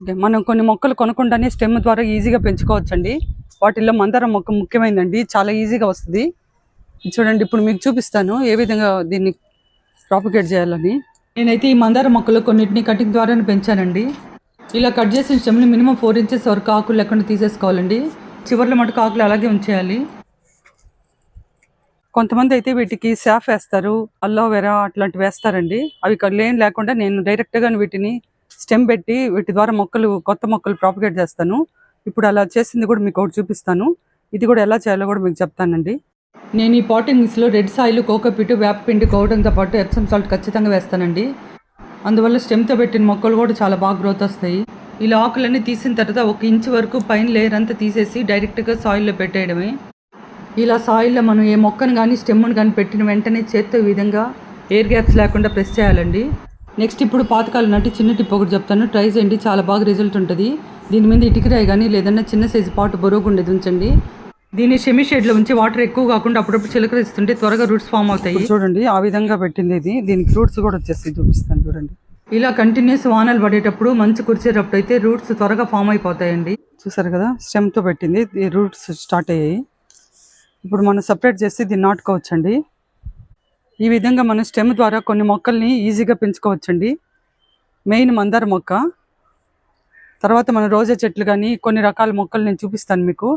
Okay, మనం కొన్ని మొక్కలు కొనకుండానే స్టెమ్ ద్వారా ఈజీగా పెంచుకోవచ్చండి. వాటిల్లో మందారం మొక్క ముఖ్యమైనదండి చాలా ఈజీగా వస్తుంది. చూడండి ఇప్పుడు మీకు చూపిస్తాను ఏ విధంగా దీన్ని ప్రాపగేట్ చేయాలని. నేనైతే ఈ మందార మొక్కలు కొన్నిటిని కటింగ్ ద్వారానే పెంచానండి. ఇలా కట్ చేసిన స్టెమ్ని మినిమం ఫోర్ ఇంచెస్ వరకు ఆకులు లేకుండా తీసేసుకోవాలండి. చివర్లో మటుకు ఆకులు అలాగే ఉంచేయాలి. కొంతమంది అయితే వీటికి సాఫ్ వేస్తారు అల్లోవెరా అట్లాంటివి వేస్తారండి. అవి లేని లేకుండా నేను డైరెక్ట్గా వీటిని స్టెమ్ పెట్టి వీటి ద్వారా మొక్కలు కొత్త మొక్కలు ప్రాపగేట్ చేస్తాను. ఇప్పుడు అలా చేసింది కూడా మీకు ఒకటి చూపిస్తాను. ఇది కూడా ఎలా చేయాలో కూడా మీకు చెప్తానండి. నేను ఈ పాటింగ్ మిస్లో రెడ్ సాయిల్ కోకోపీట్ వేపపిండి కోవడంతో పాటు ఎప్సమ్ సాల్ట్ ఖచ్చితంగా వేస్తానండి. అందువల్ల స్టెమ్తో పెట్టిన మొక్కలు కూడా చాలా బాగా గ్రోత్ వస్తాయి. ఇలా ఆకులన్నీ తీసిన తర్వాత ఒక ఇంచ్ వరకు పైన లేయర్ అంతా తీసేసి డైరెక్ట్గా సాయిల్లో పెట్టేయడమే. ఇలా సాయిల్లో మనం ఏ మొక్కను కానీ స్టెమ్ను కానీ పెట్టిన వెంటనే చేత్తో విధంగా ఎయిర్ గ్యాప్స్ లేకుండా ప్రెస్ చేయాలండి. నెక్స్ట్ ఇప్పుడు పాతకాలం నాటి చిన్న టిప్ ఒకటి చెప్తాను. ట్రై చేయండి చాలా బాగా రిజల్ట్ ఉంటుంది. దీని మీద ఇటుకరాయి కానీ లేదన్నా చిన్న సైజు పాటు బరువుగా ఉండేది ఉంచండి. దీన్ని షెమి షేడ్లో ఉంచి వాటర్ ఎక్కువ కాకుండా అప్పుడప్పుడు చిలకరిస్తుంటే త్వరగా రూట్స్ ఫామ్ అవుతాయి. చూడండి ఆ విధంగా పెట్టింది ఇది. దీనికి రూట్స్ కూడా వచ్చేసి చూపిస్తాను చూడండి. ఇలా కంటిన్యూస్ వానలు పడేటప్పుడు మంచు కురిచేటప్పుడు అయితే రూట్స్ త్వరగా ఫామ్ అయిపోతాయండి. చూసారు కదా స్టెమ్తో పెట్టింది. రూట్స్ స్టార్ట్ అయ్యాయి. ఇప్పుడు మనం సపరేట్ చేసి దీన్ని నాటుకోవచ్చండి. ఈ విధంగా మనం స్టెమ్ ద్వారా కొన్ని మొక్కల్ని ఈజీగా పెంచుకోవచ్చండి. మెయిన్ మందార మొక్క తర్వాత మన రోజా చెట్లు కానీ కొన్ని రకాల మొక్కలు నేను చూపిస్తాను మీకు.